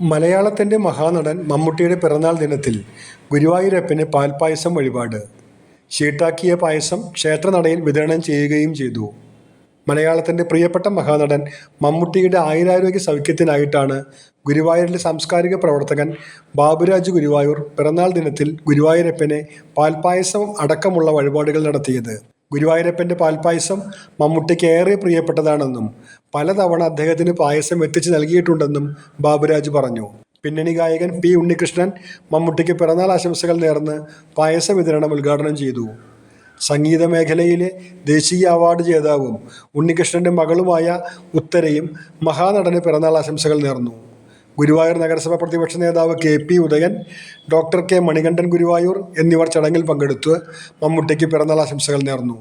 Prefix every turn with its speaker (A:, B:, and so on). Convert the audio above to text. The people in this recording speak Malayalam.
A: മലയാളത്തിന്റെ മഹാനടൻ മമ്മൂട്ടിയുടെ പിറന്നാൾ ദിനത്തിൽ ഗുരുവായൂരപ്പന് പാൽപ്പായസം വഴിപാട്. ഷീട്ടാക്കിയ പായസം ക്ഷേത്രനടയിൽ വിതരണം ചെയ്യുകയും ചെയ്തു. മലയാളത്തിന്റെ പ്രിയപ്പെട്ട മഹാനടൻ മമ്മൂട്ടിയുടെ ആയുരാരോഗ്യ സൗഖ്യത്തിനായിട്ടാണ് ഗുരുവായൂരിലെ സാംസ്കാരിക പ്രവർത്തകൻ ബാബുരാജ് ഗുരുവായൂർ പിറന്നാൾ ദിനത്തിൽ ഗുരുവായൂരപ്പനെ പാൽപ്പായസം അടക്കമുള്ള വഴിപാടുകൾ നടത്തിയത്. ഗുരുവായൂരപ്പന്റെ പാൽപ്പായസം മമ്മൂട്ടിക്ക് ഏറെ പ്രിയപ്പെട്ടതാണെന്നും പലതവണ അദ്ദേഹത്തിന് പായസം എത്തിച്ചു നൽകിയിട്ടുണ്ടെന്നും ബാബുരാജ് പറഞ്ഞു. പിന്നണി ഗായകൻ പി ഉണ്ണികൃഷ്ണൻ മമ്മൂട്ടിക്ക് പിറന്നാൾ ആശംസകൾ നേർന്ന് പായസ വിതരണം ഉദ്ഘാടനം ചെയ്തു. സംഗീത മേഖലയിലെ ദേശീയ അവാർഡ് ജേതാവും ഉണ്ണികൃഷ്ണന്റെ മകളുമായ ഉത്തരയും മഹാനടന് പിറന്നാൾ ആശംസകൾ നേർന്നു. ഗുരുവായൂർ നഗരസഭ പ്രതിപക്ഷ നേതാവ് K P Udayan doctor K Manikandan Guruvayur എന്നിവർ ചടങ്ങിൽ പങ്കെടുത്ത് മമ്മൂട്ടിക്ക് പിറന്നാൾ ആശംസകൾ നേർന്നു.